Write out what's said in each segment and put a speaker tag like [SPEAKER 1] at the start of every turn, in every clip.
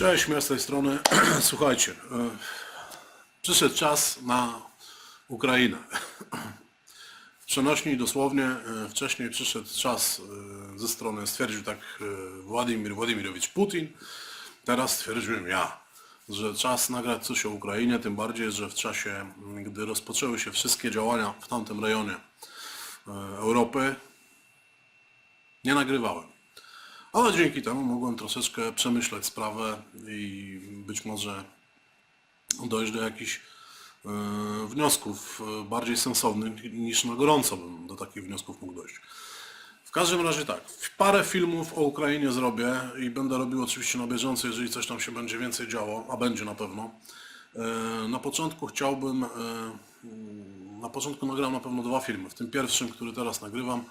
[SPEAKER 1] Cześć, ja z tej strony. Słuchajcie, e, przyszedł czas na Ukrainę. Przenośni dosłownie e, wcześniej przyszedł czas e, ze strony, stwierdził tak Władimir Władimirowicz Putin, teraz stwierdziłem ja, że czas nagrać coś o Ukrainie, tym bardziej, że w czasie, m, gdy rozpoczęły się wszystkie działania w tamtym rejonie Europy, nie nagrywałem. Ale dzięki temu mogłem troszeczkę przemyśleć sprawę i być może dojść do jakichś e, wniosków e, bardziej sensownych niż na gorąco bym do takich wniosków mógł dojść. W każdym razie tak, parę filmów o Ukrainie zrobię i będę robił oczywiście na bieżąco, jeżeli coś tam się będzie więcej działo, a będzie na pewno. E, Na początku chciałbym, na początku nagram na pewno dwa filmy. W tym pierwszym, który teraz nagrywam,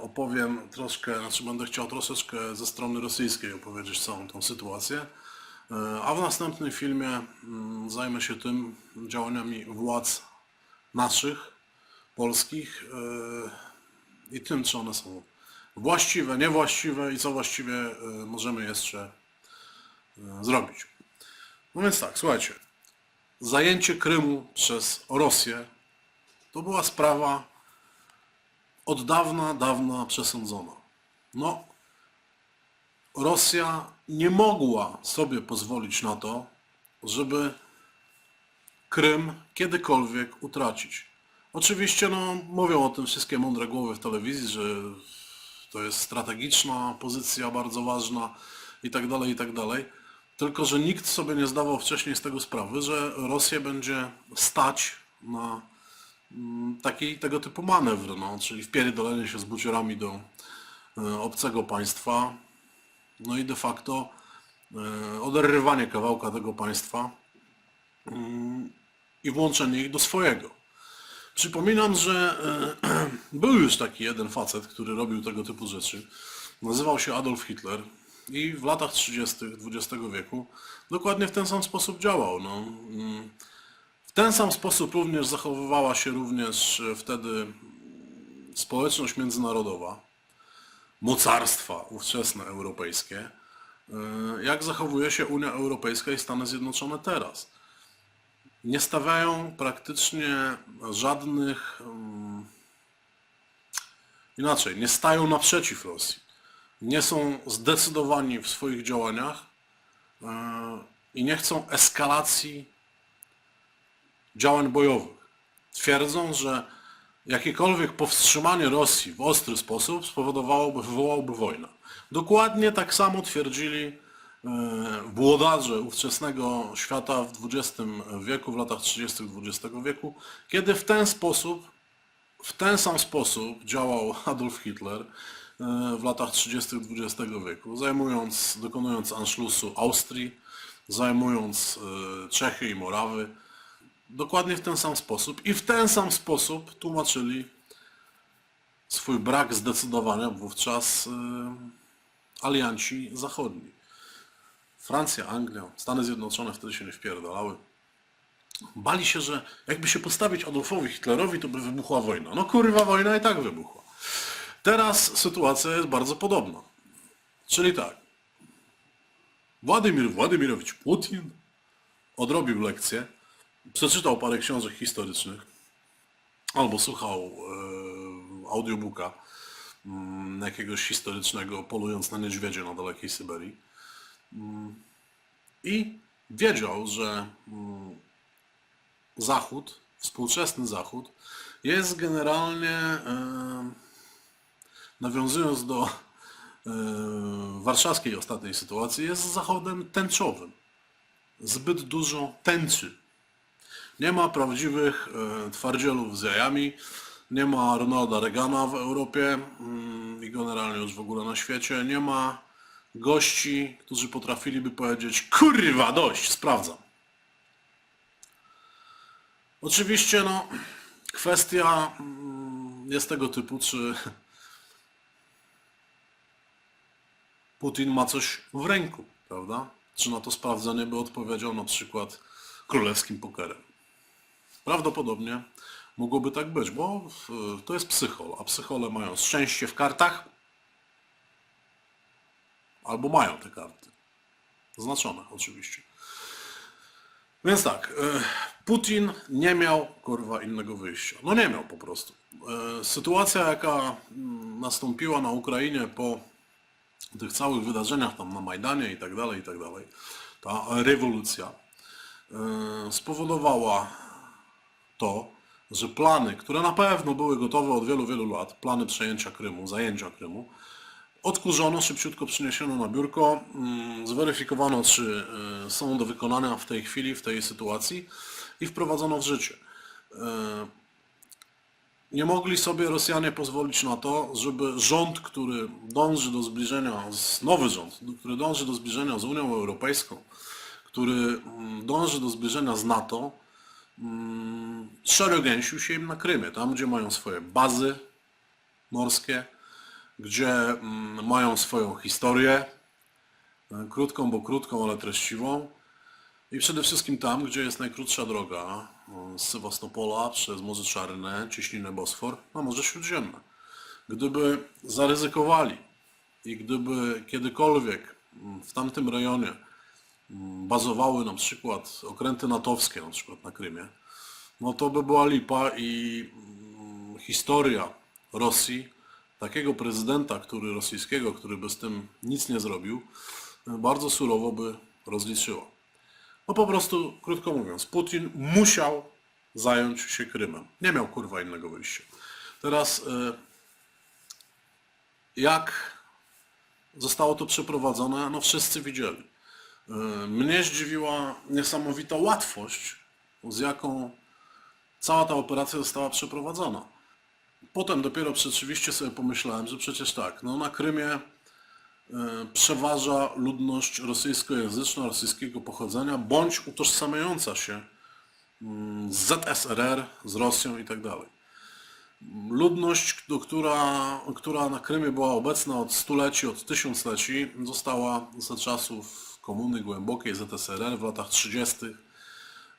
[SPEAKER 1] opowiem troszkę, znaczy będę chciał troszeczkę ze strony rosyjskiej opowiedzieć całą tą sytuację. E, A w następnym filmie mm, zajmę się tym działaniami władz naszych, polskich e, i tym, czy one są właściwe, niewłaściwe i co właściwie e, możemy jeszcze e, zrobić. No więc tak, słuchajcie. Zajęcie Krymu przez Rosję to była sprawa od dawna, dawna przesądzona. No, Rosja nie mogła sobie pozwolić na to, żeby Krym kiedykolwiek utracić. Oczywiście no, mówią o tym wszystkie mądre głowy w telewizji, że to jest strategiczna pozycja, bardzo ważna i tak dalej, i tak dalej. Tylko, że nikt sobie nie zdawał wcześniej z tego sprawy, że Rosję będzie stać na taki tego typu manewr, no, czyli wpierdolenie się z buciorami do e, obcego państwa, no i de facto e, oderrywanie kawałka tego państwa mm, i włączenie ich do swojego. Przypominam, że e, był już taki jeden facet, który robił tego typu rzeczy. Nazywał się Adolf Hitler i w latach 30. XX wieku dokładnie w ten sam sposób działał. No. Ten sam sposób również zachowywała się również e, wtedy społeczność międzynarodowa, mocarstwa ówczesne europejskie, e, jak zachowuje się Unia Europejska i Stany Zjednoczone teraz nie stawiają praktycznie żadnych mm, inaczej, nie stają naprzeciw Rosji. Nie są zdecydowani w swoich działaniach e, i nie chcą eskalacji działań bojowych. Twierdzą, że jakiekolwiek powstrzymanie Rosji w ostry sposób spowodowałoby, wywołałoby wojnę. Dokładnie tak samo twierdzili e, włodarze ówczesnego świata w XX wieku, w latach 30. XX wieku, kiedy w ten sposób, w ten sam sposób działał Adolf Hitler e, w latach 30. XX wieku, zajmując, dokonując Anschlussu Austrii, zajmując e, Czechy i Morawy, dokładnie w ten sam sposób i w ten sam sposób tłumaczyli swój brak zdecydowania wówczas e, alianci zachodni. Francja, Anglia, Stany Zjednoczone wtedy się nie wpierdalały. Bali się, że jakby się postawić Adolfowi Hitlerowi, to by wybuchła wojna. No kurwa, wojna i tak wybuchła. Teraz sytuacja jest bardzo podobna. Czyli tak. Władimir Władimirowicz Putin odrobił lekcję, przeczytał parę książek historycznych, albo słuchał e, audiobooka mm, jakiegoś historycznego, polując na niedźwiedzie na dalekiej Syberii. Mm, I wiedział, że mm, Zachód, współczesny Zachód, jest generalnie, e, nawiązując do e, warszawskiej ostatniej sytuacji, jest Zachodem tęczowym. Zbyt dużo tęczy. Nie ma prawdziwych e, twardzielów z jajami, nie ma Ronalda Reagana w Europie mm, i generalnie już w ogóle na świecie, nie ma gości, którzy potrafiliby powiedzieć kurwa dość, sprawdzam. Oczywiście no, kwestia mm, jest tego typu, czy Putin ma coś w ręku, prawda? Czy na to sprawdzenie by odpowiedział na przykład królewskim pokerem. Prawdopodobnie mogłoby tak być, bo to jest psychol, a psychole mają szczęście w kartach albo mają te karty. Zaznaczone oczywiście. Więc tak, e, Putin nie miał kurwa innego wyjścia. No nie miał po prostu. E, Sytuacja jaka mm, nastąpiła na Ukrainie po tych całych wydarzeniach tam na Majdanie i tak dalej, i tak dalej, ta rewolucja e, spowodowała to, że plany, które na pewno były gotowe od wielu, wielu lat, plany przejęcia Krymu, zajęcia Krymu, odkurzono, szybciutko przyniesiono na biurko, mm, zweryfikowano, czy y, są do wykonania w tej chwili, w tej sytuacji i wprowadzono w życie. Y, Nie mogli sobie Rosjanie pozwolić na to, żeby rząd, który dąży do zbliżenia, nowy rząd, który dąży do zbliżenia z Unią Europejską, który mm, dąży do zbliżenia z NATO, szeregęsił się im na Krymie, tam gdzie mają swoje bazy morskie, gdzie mm, mają swoją historię, e, krótką, bo krótką, ale treściwą. I przede wszystkim tam, gdzie jest najkrótsza droga e, z Sewastopola przez Morze Czarne, Cieśninę Bosfor na Morze Śródziemne. Gdyby zaryzykowali i gdyby kiedykolwiek mm, w tamtym rejonie mm, bazowały na przykład okręty natowskie, na przykład na Krymie, no to by była lipa i mm, historia Rosji, takiego prezydenta, który rosyjskiego, który by z tym nic nie zrobił, bardzo surowo by rozliczyła. No po prostu, krótko mówiąc, Putin musiał zająć się Krymem. Nie miał kurwa innego wyjścia. Teraz e, jak zostało to przeprowadzone, no wszyscy widzieli. E, Mnie zdziwiła niesamowita łatwość, z jaką cała ta operacja została przeprowadzona. Potem dopiero rzeczywiście sobie pomyślałem, że przecież tak, no na Krymie e, przeważa ludność rosyjskojęzyczna, rosyjskiego pochodzenia, bądź utożsamiająca się mm, z ZSRR, z Rosją i tak dalej. Ludność, która, która na Krymie była obecna od stuleci, od tysiącleci, została za czasów komuny głębokiej ZSRR w latach 30.,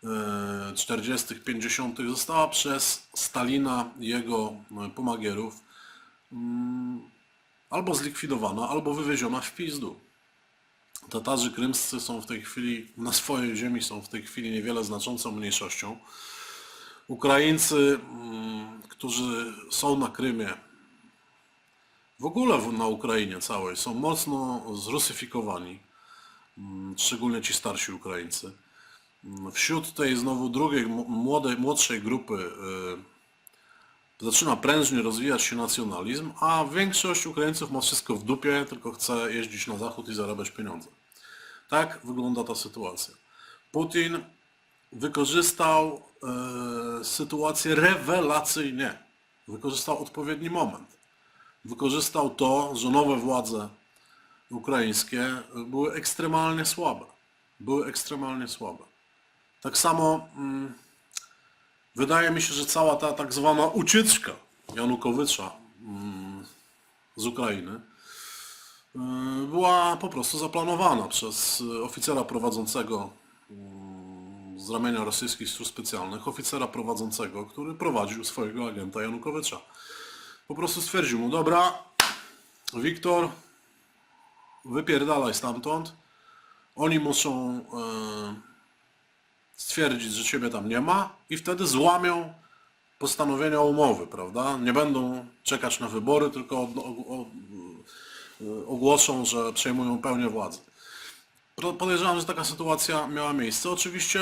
[SPEAKER 1] e, 40., 50. została przez Stalina i jego e, pomagierów mm, albo zlikwidowana, albo wywieziona w pizdu. Tatarzy krymscy są w tej chwili, na swojej ziemi są w tej chwili niewiele znaczącą mniejszością. Ukraińcy, mm, którzy są na Krymie, w ogóle na Ukrainie całej, są mocno zrusyfikowani, szczególnie ci starsi Ukraińcy. Mm, Wśród tej znowu drugiej, młodej, młodszej grupy y, zaczyna prężnie rozwijać się nacjonalizm, a większość Ukraińców ma wszystko w dupie, tylko chce jeździć na zachód i zarabiać pieniądze. Tak wygląda ta sytuacja. Putin wykorzystał e, sytuację rewelacyjnie. Wykorzystał odpowiedni moment. Wykorzystał to, że nowe władze ukraińskie były ekstremalnie słabe. Były ekstremalnie słabe. Tak samo mm, wydaje mi się, że cała ta tak zwana ucieczka Janukowycza mm, z Ukrainy y, była po prostu zaplanowana przez oficera prowadzącego mm, z ramienia rosyjskich służb specjalnych, oficera prowadzącego, który prowadził swojego agenta Janukowycza. Po prostu stwierdził mu, dobra, Wiktor, wypierdalaj stamtąd, oni muszą e, stwierdzić, że ciebie tam nie ma i wtedy złamią postanowienia umowy, prawda? Nie będą czekać na wybory, tylko e, ogłoszą, że przejmują pełnię władzy. Podejrzewam, że taka sytuacja miała miejsce. Oczywiście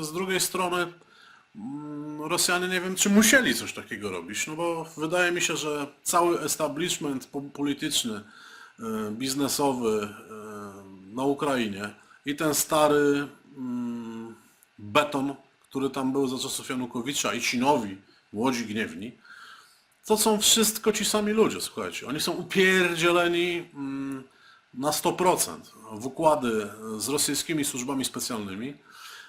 [SPEAKER 1] z drugiej strony mm, Rosjanie nie wiem, czy musieli coś takiego robić, no bo wydaje mi się, że cały establishment po- polityczny, biznesowy e, na Ukrainie i ten stary mm, beton, który tam był za czasów Janukowicza i ci nowi, młodzi gniewni, to są wszystko ci sami ludzie, słuchajcie. Oni są upierdzieleni mm, na 100% w układy z rosyjskimi służbami specjalnymi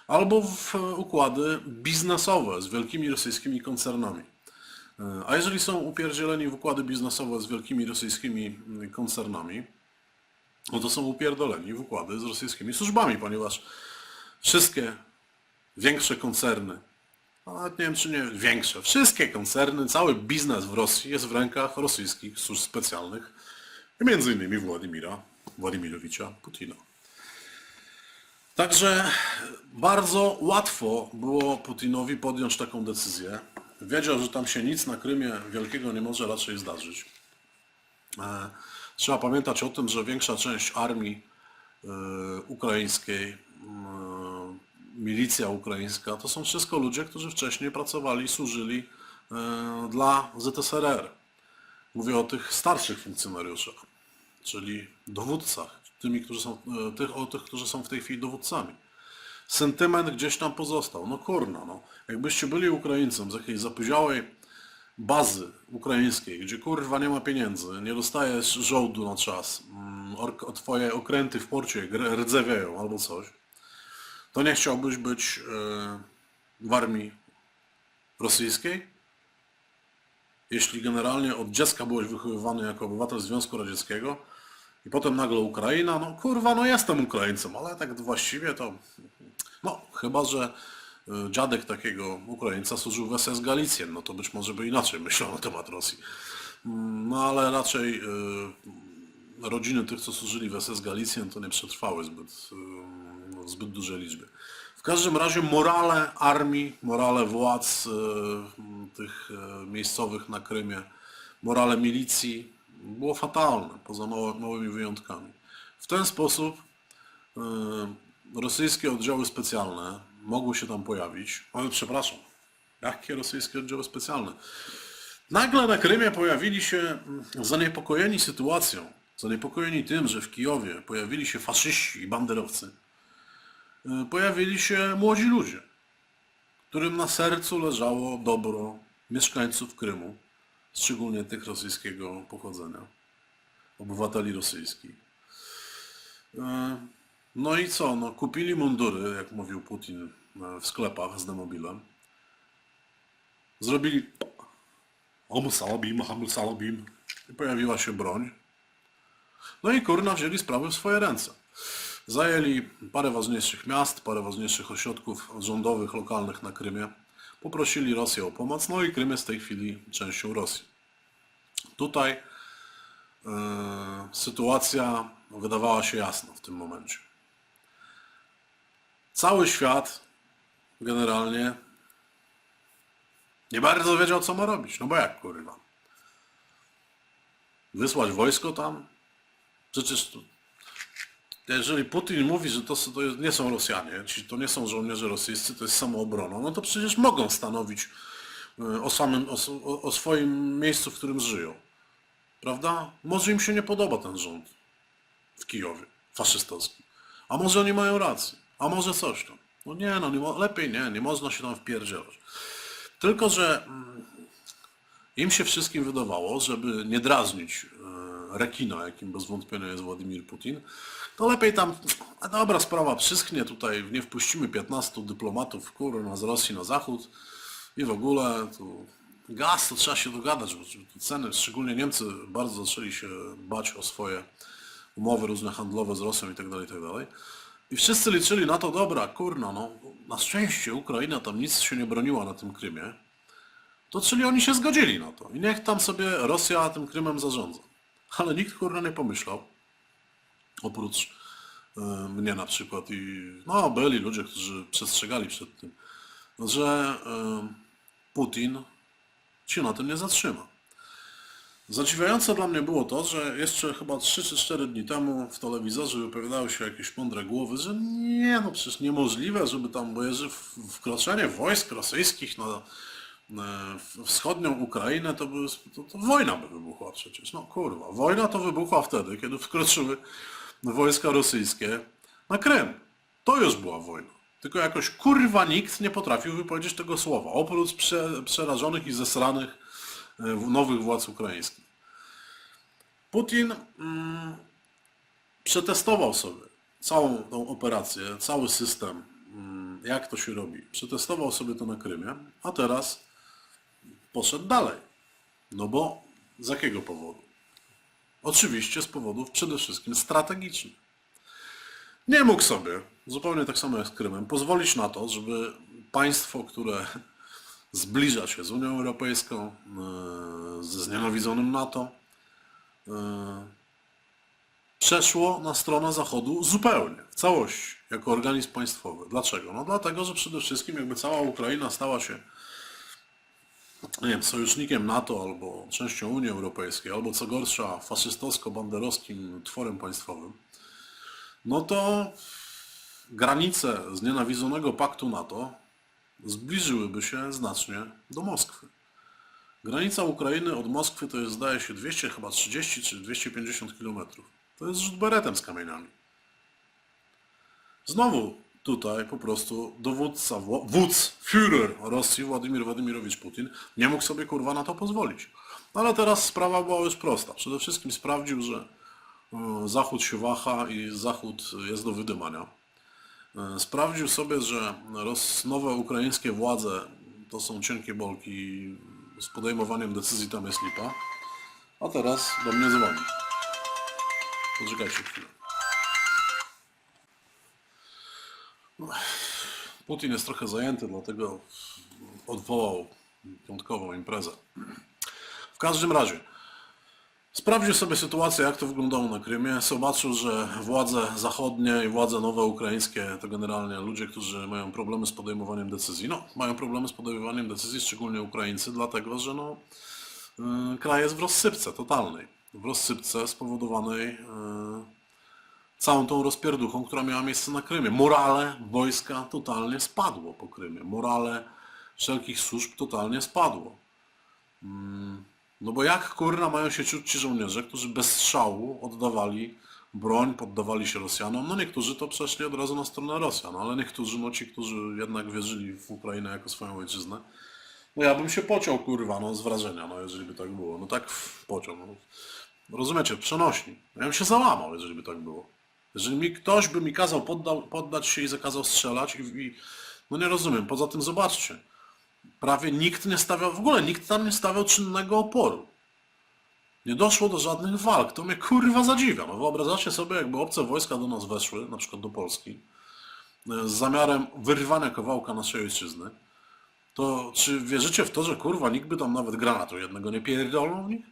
[SPEAKER 1] albo w układy biznesowe z wielkimi rosyjskimi koncernami. E, A jeżeli są upierdzieleni w układy biznesowe z wielkimi rosyjskimi mm, koncernami, no to są upierdoleni w układy z rosyjskimi służbami, ponieważ wszystkie większe koncerny, nawet nie wiem czy nie większe, wszystkie koncerny, cały biznes w Rosji jest w rękach rosyjskich służb specjalnych, między innymi Władimira Władimirowicza Putina. Także bardzo łatwo było Putinowi podjąć taką decyzję. Wiedział, że tam się nic na Krymie wielkiego nie może raczej zdarzyć. E, Trzeba pamiętać o tym, że większa część armii e, ukraińskiej, m, milicja ukraińska, to są wszystko ludzie, którzy wcześniej pracowali, służyli e, dla ZSRR. Mówię o tych starszych funkcjonariuszach, czyli dowódcach, tymi, którzy są, e, tych, o tych, którzy są w tej chwili dowódcami. Sentyment gdzieś tam pozostał. No kurna, no. Jakbyście byli Ukraińcem z jakiejś zapyziałej bazy ukraińskiej, gdzie kurwa nie ma pieniędzy, nie dostajesz żołdu na czas, mm, twoje okręty w porcie rdzewieją albo coś, to nie chciałbyś być e, w armii rosyjskiej? Jeśli generalnie od dziecka byłeś wychowywany jako obywatel Związku Radzieckiego i potem nagle Ukraina, no kurwa, no jestem Ukraińcem, ale tak właściwie to, no chyba, że y, dziadek takiego Ukraińca służył w SS Galicjen, no to być może by inaczej myślał na temat Rosji. Mm, No ale raczej y, rodziny tych, co służyli w SS Galicjen, to nie przetrwały zbyt, y, w zbyt dużej liczbie. W każdym razie morale armii, morale władz tych miejscowych na Krymie, morale milicji było fatalne, poza małymi wyjątkami. W ten sposób rosyjskie oddziały specjalne mogły się tam pojawić, ale przepraszam, jakie rosyjskie oddziały specjalne? Nagle na Krymie pojawili się mm, zaniepokojeni sytuacją, zaniepokojeni tym, że w Kijowie pojawili się faszyści i banderowcy, y, pojawili się młodzi ludzie, którym na sercu leżało dobro mieszkańców Krymu, szczególnie tych rosyjskiego pochodzenia, obywateli rosyjskich. No i co? No, kupili mundury, jak mówił Putin e, w sklepach z demobilem. Zrobili Om salabim, ham salabim. I pojawiła się broń. No i kurna wzięli sprawy w swoje ręce. Zajęli parę ważniejszych miast, parę ważniejszych ośrodków rządowych, lokalnych na Krymie. Poprosili Rosję o pomoc, no i Krym jest w tej chwili częścią Rosji. Tutaj e, sytuacja wydawała się jasna w tym momencie. Cały świat generalnie nie bardzo wiedział, co ma robić. No bo jak kurwa? Wysłać wojsko tam? Przecież to, jeżeli Putin mówi, że to, to nie są Rosjanie, ci to nie są żołnierze rosyjscy, to jest samoobrona, no to przecież mogą stanowić y, o, samym, o, o swoim miejscu, w którym żyją. Prawda? Może im się nie podoba ten rząd w Kijowie, faszystowski. A może oni mają rację, a może coś tam. No nie, no nie, lepiej nie, nie można się tam wpierdzielać. Tylko, że mm, im się wszystkim wydawało, żeby nie drażnić e, rekina, jakim bez wątpienia jest Władimir Putin, to lepiej tam, a dobra sprawa przyschnie, tutaj nie wpuścimy 15 dyplomatów kurwa z Rosji na zachód i w ogóle tu gaz to trzeba się dogadać, bo ceny, szczególnie Niemcy bardzo zaczęli się bać o swoje umowy różne handlowe z Rosją i tak dalej, i tak dalej. I wszyscy liczyli na to, dobra, kurna, no na szczęście Ukraina tam nic się nie broniła na tym Krymie, to czyli oni się zgodzili na to. I niech tam sobie Rosja tym Krymem zarządza. Ale nikt kurna nie pomyślał, oprócz e, mnie na przykład i no byli ludzie, którzy przestrzegali przed tym, że e, Putin się na tym nie zatrzyma. Zadziwiające dla mnie było to, że jeszcze chyba 3 czy 4 dni temu w telewizorze wypowiadały się jakieś mądre głowy, że nie, no przecież niemożliwe, żeby tam, bo jeżeli wkroczenie wojsk rosyjskich na, na wschodnią Ukrainę, to, by, to, to wojna by wybuchła przecież. No kurwa, wojna to wybuchła wtedy, kiedy wkroczyły wojska rosyjskie na Krym. To już była wojna. Tylko jakoś kurwa nikt nie potrafił wypowiedzieć tego słowa, oprócz prze, przerażonych i zesranych nowych władz ukraińskich. Putin mm, przetestował sobie całą tą operację, cały system, mm, jak to się robi. Przetestował sobie to na Krymie, a teraz poszedł dalej. No bo z jakiego powodu? Oczywiście z powodów przede wszystkim strategicznych. Nie mógł sobie, zupełnie tak samo jak z Krymem, pozwolić na to, żeby państwo, które zbliża się z Unią Europejską, e, ze znienawidzonym NATO, e, przeszło na stronę Zachodu zupełnie, w całości, jako organizm państwowy. Dlaczego? No dlatego, że przede wszystkim jakby cała Ukraina stała się nie wiem, sojusznikiem NATO albo częścią Unii Europejskiej, albo co gorsza faszystowsko-banderowskim tworem państwowym, no to granice znienawidzonego paktu NATO zbliżyłyby się znacznie do Moskwy. Granica Ukrainy od Moskwy to jest zdaje się 200 chyba 30 czy 250 kilometrów. To jest rzut beretem z kamieniami. Znowu tutaj po prostu dowódca, wódz, Führer Rosji, Władimir Władimirowicz Putin, nie mógł sobie kurwa na to pozwolić. Ale teraz sprawa była już prosta. Przede wszystkim sprawdził, że e, Zachód się waha i Zachód jest do wydymania. E, Sprawdził sobie, że nowe ukraińskie władze to są cienkie bolki z podejmowaniem decyzji tam jest lipa. A teraz do mnie dzwoni. Poczekajcie chwilę. Putin jest trochę zajęty, dlatego odwołał piątkową imprezę. W każdym razie, sprawdził sobie sytuację, jak to wyglądało na Krymie. Zobaczył, że władze zachodnie i władze nowe ukraińskie to generalnie ludzie, którzy mają problemy z podejmowaniem decyzji. No, mają problemy z podejmowaniem decyzji, szczególnie Ukraińcy, dlatego że no, y, kraj jest w rozsypce totalnej. W rozsypce spowodowanej y, całą tą rozpierduchą, która miała miejsce na Krymie. Morale wojska totalnie spadło po Krymie. Morale wszelkich służb totalnie spadło. No bo jak kurna mają się czuć ci żołnierze, którzy bez strzału oddawali broń, poddawali się Rosjanom? No niektórzy to przeszli od razu na stronę Rosjan, ale niektórzy, no ci, którzy jednak wierzyli w Ukrainę jako swoją ojczyznę, no ja bym się pociął kurwa, no z wrażenia, no jeżeli by tak było. No tak pociął. No. Rozumiecie, przenośni. Ja bym się załamał, jeżeli by tak było. Jeżeli mi ktoś by mi kazał poddał, poddać się i zakazał strzelać i, i no nie rozumiem. Poza tym zobaczcie, prawie nikt nie stawiał, w ogóle nikt tam nie stawiał czynnego oporu. Nie doszło do żadnych walk. To mnie kurwa zadziwia. No wyobrażacie sobie, jakby obce wojska do nas weszły, na przykład do Polski, e, z zamiarem wyrwania kawałka naszej ojczyzny, to czy wierzycie w to, że kurwa nikt by tam nawet granatu jednego nie pierdolnął w nich?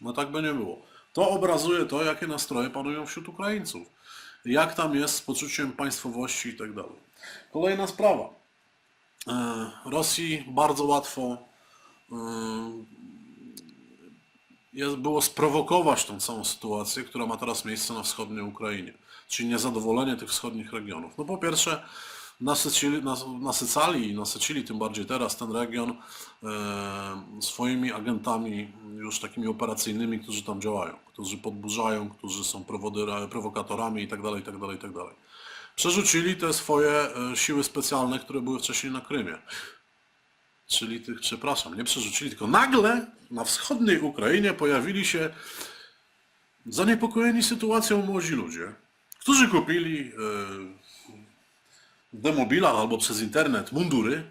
[SPEAKER 1] No tak by nie było. To obrazuje to, jakie nastroje panują wśród Ukraińców. Jak tam jest z poczuciem państwowości i tak dalej. Kolejna sprawa. E, Rosji bardzo łatwo e, było sprowokować tą całą sytuację, która ma teraz miejsce na wschodniej Ukrainie, czyli niezadowolenie tych wschodnich regionów. No po pierwsze, nasycili, nas, nasycali i nasycili tym bardziej teraz ten region e, swoimi agentami już takimi operacyjnymi, którzy tam działają, którzy podburzają, którzy są prowokatorami itd., itd., itd. Przerzucili te swoje e, siły specjalne, które były wcześniej na Krymie. Czyli tych, przepraszam, nie przerzucili, tylko nagle na wschodniej Ukrainie pojawili się zaniepokojeni sytuacją młodzi ludzie, którzy kupili e, w demobilach albo przez internet mundury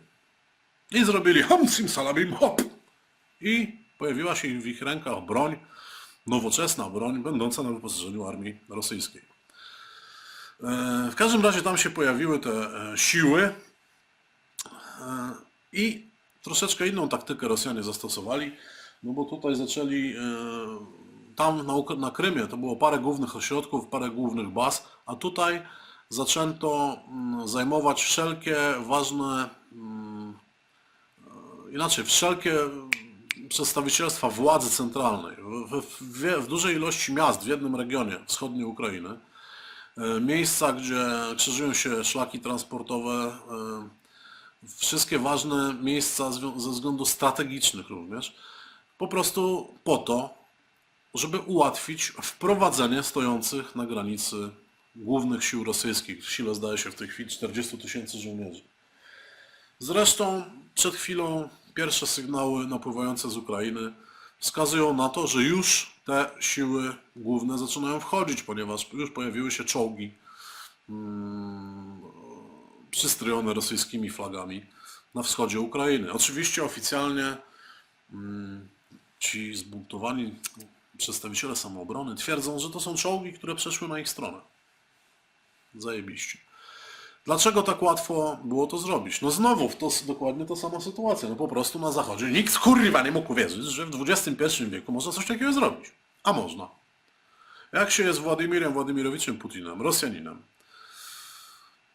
[SPEAKER 1] i zrobili hamsim salabim hop. I pojawiła się w ich rękach broń, nowoczesna broń, będąca na wyposażeniu armii rosyjskiej. E, W każdym razie tam się pojawiły te e, siły e, i troszeczkę inną taktykę Rosjanie zastosowali, no bo tutaj zaczęli, tam na, na Krymie to było parę głównych ośrodków, parę głównych baz, a tutaj zaczęto mm, zajmować wszelkie ważne, mm, inaczej, wszelkie przedstawicielstwa władzy centralnej w, w, w dużej ilości miast w jednym regionie wschodniej Ukrainy. E, Miejsca, gdzie krzyżują się szlaki transportowe, e, wszystkie ważne miejsca ze względów strategicznych również, po prostu po to, żeby ułatwić wprowadzenie stojących na granicy głównych sił rosyjskich. Sile zdaje się w tej chwili 40 tysięcy żołnierzy. Zresztą przed chwilą pierwsze sygnały napływające z Ukrainy wskazują na to, że już te siły główne zaczynają wchodzić, ponieważ już pojawiły się czołgi mm, przystrojone rosyjskimi flagami na wschodzie Ukrainy. Oczywiście oficjalnie mm, ci zbuntowani przedstawiciele samoobrony twierdzą, że to są czołgi, które przeszły na ich stronę. Zajebiście. Dlaczego tak łatwo było to zrobić? No znowu, to dokładnie ta sama sytuacja. No po prostu na zachodzie nikt kurwa nie mógł uwierzyć, że w XXI wieku można coś takiego zrobić. A można. Jak się jest Władimirem Władimirowiczem Putinem, Rosjaninem,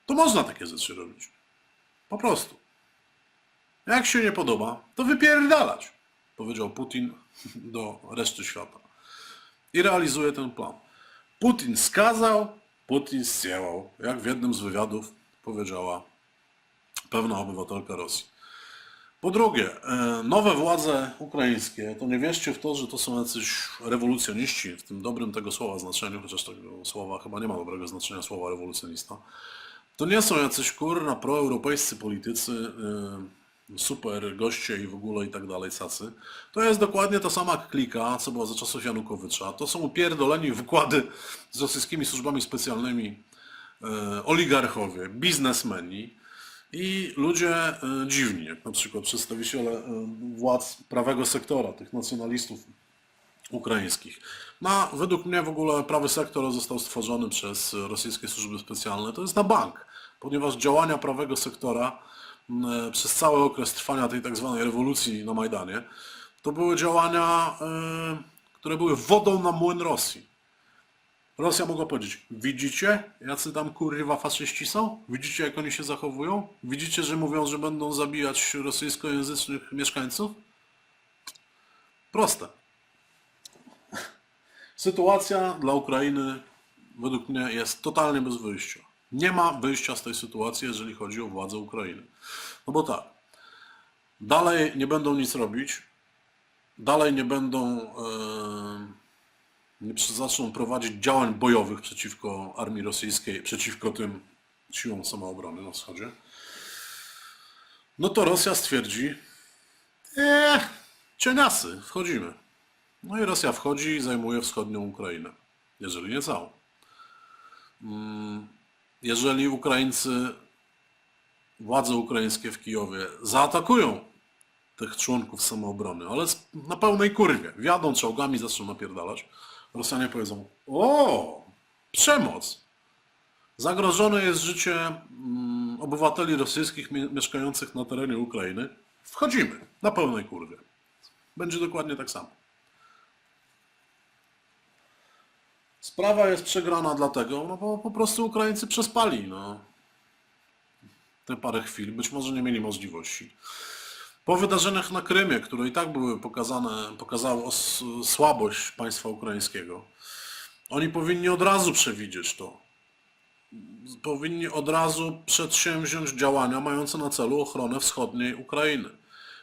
[SPEAKER 1] to można takie rzeczy robić. Po prostu. Jak się nie podoba, to wypierdalać, powiedział Putin do reszty świata. I realizuje ten plan. Putin skazał, Putin zdziałał, jak w jednym z wywiadów powiedziała pewna obywatelka Rosji. Po drugie, e, nowe władze ukraińskie, to nie wierzcie w to, że to są jacyś rewolucjoniści, w tym dobrym tego słowa znaczeniu, chociaż tego słowa chyba nie ma dobrego znaczenia słowa rewolucjonista. To nie są jacyś kurna proeuropejscy politycy, y, super goście i w ogóle i tak dalej cacy. To jest dokładnie ta sama klika, co była za czasów Janukowycza. To są upierdoleni wykłady z rosyjskimi służbami specjalnymi, oligarchowie, biznesmeni i ludzie y, dziwni, jak na przykład przedstawiciele y, władz prawego sektora, tych nacjonalistów ukraińskich. No, według mnie w ogóle prawy sektor został stworzony przez rosyjskie służby specjalne. To jest na bank, ponieważ działania prawego sektora przez cały okres trwania tej tak zwanej rewolucji na Majdanie to były działania, które były wodą na młyn Rosji. Rosja mogła powiedzieć, widzicie, jacy tam kurwa faszyści są? Widzicie, jak oni się zachowują? Widzicie, że mówią, że będą zabijać rosyjskojęzycznych mieszkańców? Proste. Sytuacja dla Ukrainy według mnie jest totalnie bez wyjścia. Nie ma wyjścia z tej sytuacji, jeżeli chodzi o władzę Ukrainy. No bo tak, dalej nie będą nic robić, dalej nie będą, przy- zaczną prowadzić działań bojowych przeciwko armii rosyjskiej, przeciwko tym siłom samoobrony na wschodzie. No to Rosja stwierdzi, eee, cieniasy, wchodzimy. No i Rosja wchodzi i zajmuje wschodnią Ukrainę, jeżeli nie całą. Mm, Jeżeli Ukraińcy, władze ukraińskie w Kijowie zaatakują tych członków samoobrony, ale na pełnej kurwie, wjadą czołgami, zaczną napierdalać, Rosjanie powiedzą, o, przemoc. Zagrożone jest życie mm, obywateli rosyjskich mie- mieszkających na terenie Ukrainy. Wchodzimy na pełnej kurwie. Będzie dokładnie tak samo. Sprawa jest przegrana dlatego, no bo po prostu Ukraińcy przespali, no. Te parę chwil, być może nie mieli możliwości. Po wydarzeniach na Krymie, które i tak były pokazane, pokazały os- słabość państwa ukraińskiego, oni powinni od razu przewidzieć to. Powinni od razu przedsięwziąć działania mające na celu ochronę wschodniej Ukrainy.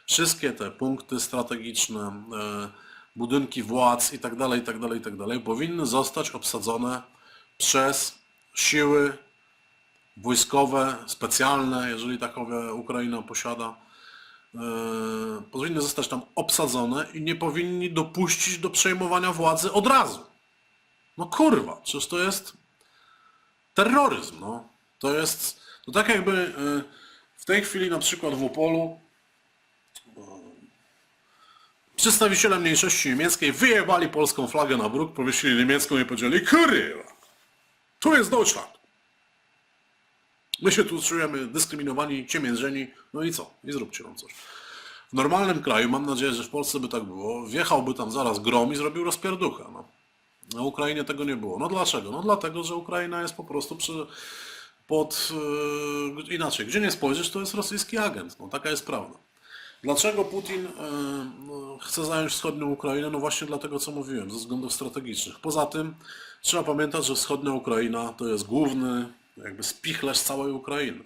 [SPEAKER 1] Wszystkie te punkty strategiczne, e, budynki władz i tak dalej, i tak dalej, i tak dalej, powinny zostać obsadzone przez siły wojskowe, specjalne, jeżeli takowe Ukraina posiada, powinny zostać tam obsadzone i nie powinni dopuścić do przejmowania władzy od razu. No kurwa, przecież to jest terroryzm, no. To jest, to tak jakby e, w tej chwili na przykład w Opolu przedstawiciele mniejszości niemieckiej wyjebali polską flagę na bruk, powiesili niemiecką i powiedzieli kurwa, tu jest Deutschland. My się tu czujemy dyskryminowani, ciemiężeni, no i co? I zróbcie nam coś. W normalnym kraju, mam nadzieję, że w Polsce by tak było, wjechałby tam zaraz grom i zrobił rozpierduchę. No. Na Ukrainie tego nie było. No dlaczego? No dlatego, że Ukraina jest po prostu przy, pod... Yy, inaczej, gdzie nie spojrzysz, to jest rosyjski agent. No taka jest prawda. Dlaczego Putin yy, no, chce zająć wschodnią Ukrainę? No właśnie dlatego, co mówiłem, ze względów strategicznych. Poza tym trzeba pamiętać, że wschodnia Ukraina to jest główny jakby spichlerz całej Ukrainy.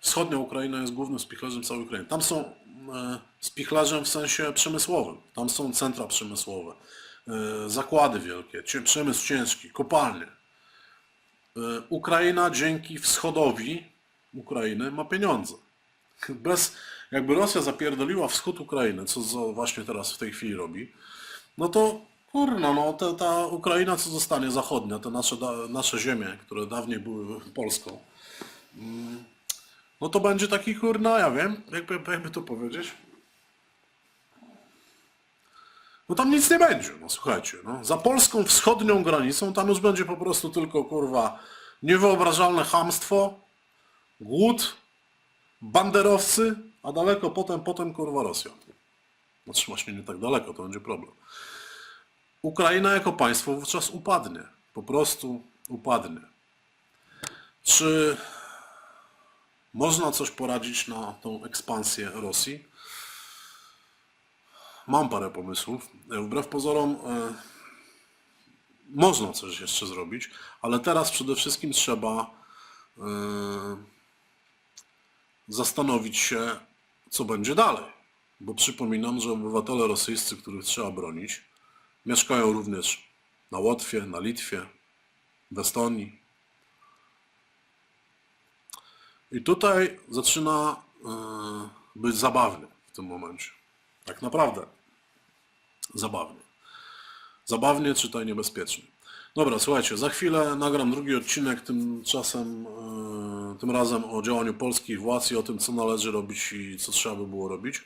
[SPEAKER 1] Wschodnia Ukraina jest głównym spichlerzem całej Ukrainy. Tam są e, spichlerzem w sensie przemysłowym. Tam są centra przemysłowe, e, zakłady wielkie, przemysł ciężki, kopalnie. E, Ukraina dzięki wschodowi Ukrainy ma pieniądze. Bez, jakby Rosja zapierdoliła wschód Ukrainy, co właśnie teraz w tej chwili robi, no to kurno, no ta, ta Ukraina co zostanie zachodnia, te nasze, nasze ziemie, które dawniej były Polską, mm, no to będzie taki kurna, ja wiem, jakby, jakby to powiedzieć. No tam nic nie będzie, no słuchajcie, no. Za polską wschodnią granicą tam już będzie po prostu tylko kurwa niewyobrażalne chamstwo, głód, banderowcy, a daleko potem, potem kurwa Rosja. Znaczy właśnie nie tak daleko, to będzie problem. Ukraina jako państwo wówczas upadnie. po prostu upadnie. Czy można coś poradzić na tą ekspansję Rosji? Mam parę pomysłów. Wbrew pozorom e, można coś jeszcze zrobić, ale teraz przede wszystkim trzeba e, zastanowić się, co będzie dalej. Bo przypominam, że obywatele rosyjscy, których trzeba bronić, mieszkają również na Łotwie, na Litwie, w Estonii. I tutaj zaczyna e, być zabawnie w tym momencie. Tak naprawdę zabawnie. Zabawnie, czytaj niebezpiecznie. Dobra, słuchajcie, za chwilę nagram drugi odcinek, tymczasem, e, tym razem o działaniu polskich władz i o tym, co należy robić i co trzeba by było robić.